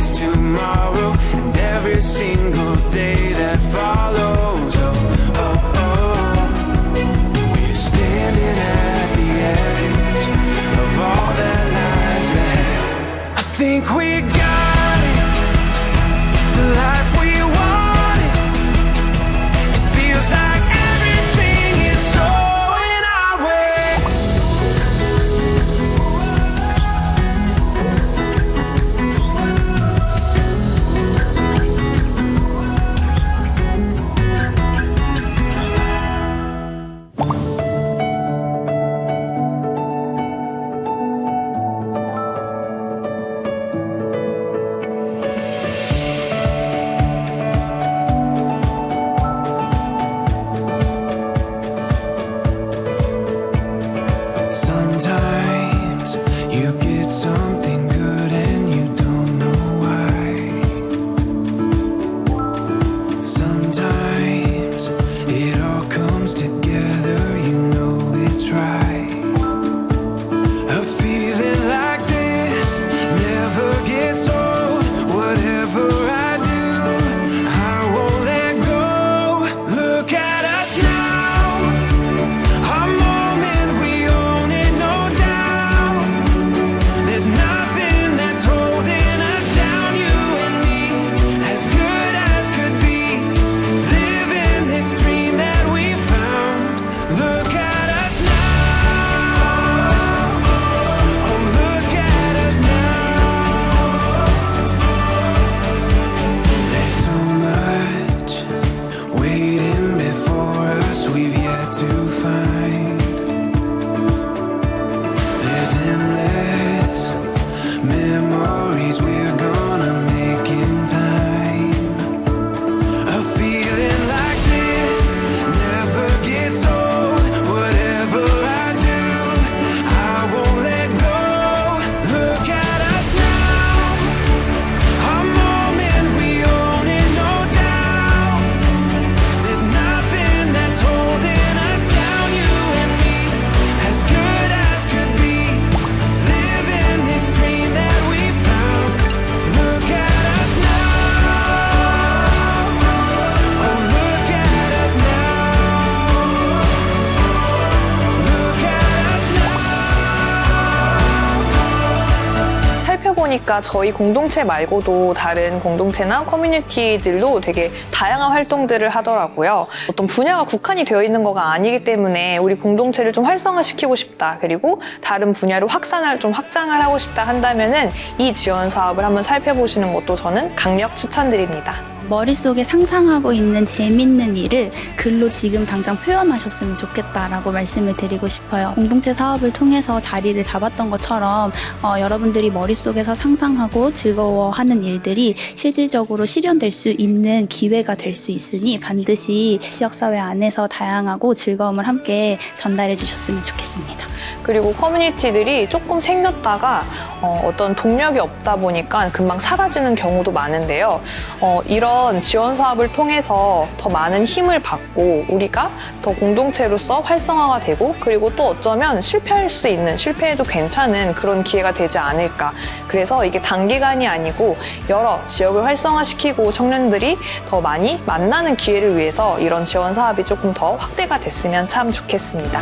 face tomorrow and every single day that follows. Oh, oh, oh. We're standing at the edge of all that lies ahead. I think we memories will 보니까 저희 공동체 말고도 다른 공동체나 커뮤니티들도 되게 다양한 활동들을 하더라고요. 어떤 분야가 국한이 되어 있는 거가 아니기 때문에 우리 공동체를 좀 활성화시키고 싶다. 그리고 다른 분야로 확산을 좀 확장을 하고 싶다 한다면은 이 지원 사업을 한번 살펴보시는 것도 저는 강력 추천드립니다. 머릿속에 상상하고 있는 재밌는 일을 글로 지금 당장 표현하셨으면 좋겠다라고 말씀을 드리고 싶어요. 공동체 사업을 통해서 자리를 잡았던 것처럼 어, 여러분들이 머릿속에서 상상하고 즐거워하는 일들이 실질적으로 실현될 수 있는 기회가 될 수 있으니 반드시 지역사회 안에서 다양하고 즐거움을 함께 전달해 주셨으면 좋겠습니다. 그리고 커뮤니티들이 조금 생겼다가 어, 떤 동력이 없다 보니까 금방 사라지는 경우도 많은데요. 어, 이런 지원 사업을 통해서 더 많은 힘을 받고 우리가 더 공동체로서 활성화가 되고 그리고 또 어쩌면 실패할 수 있는 실패해도 괜찮은 그런 기회가 되지 않을까. 그래서 이게 단기간이 아니고 여러 지역을 활성화시키고 청년들이 더 많이 만나는 기회를 위해서 이런 지원 사업이 조금 더 확대가 됐으면 참 좋겠습니다.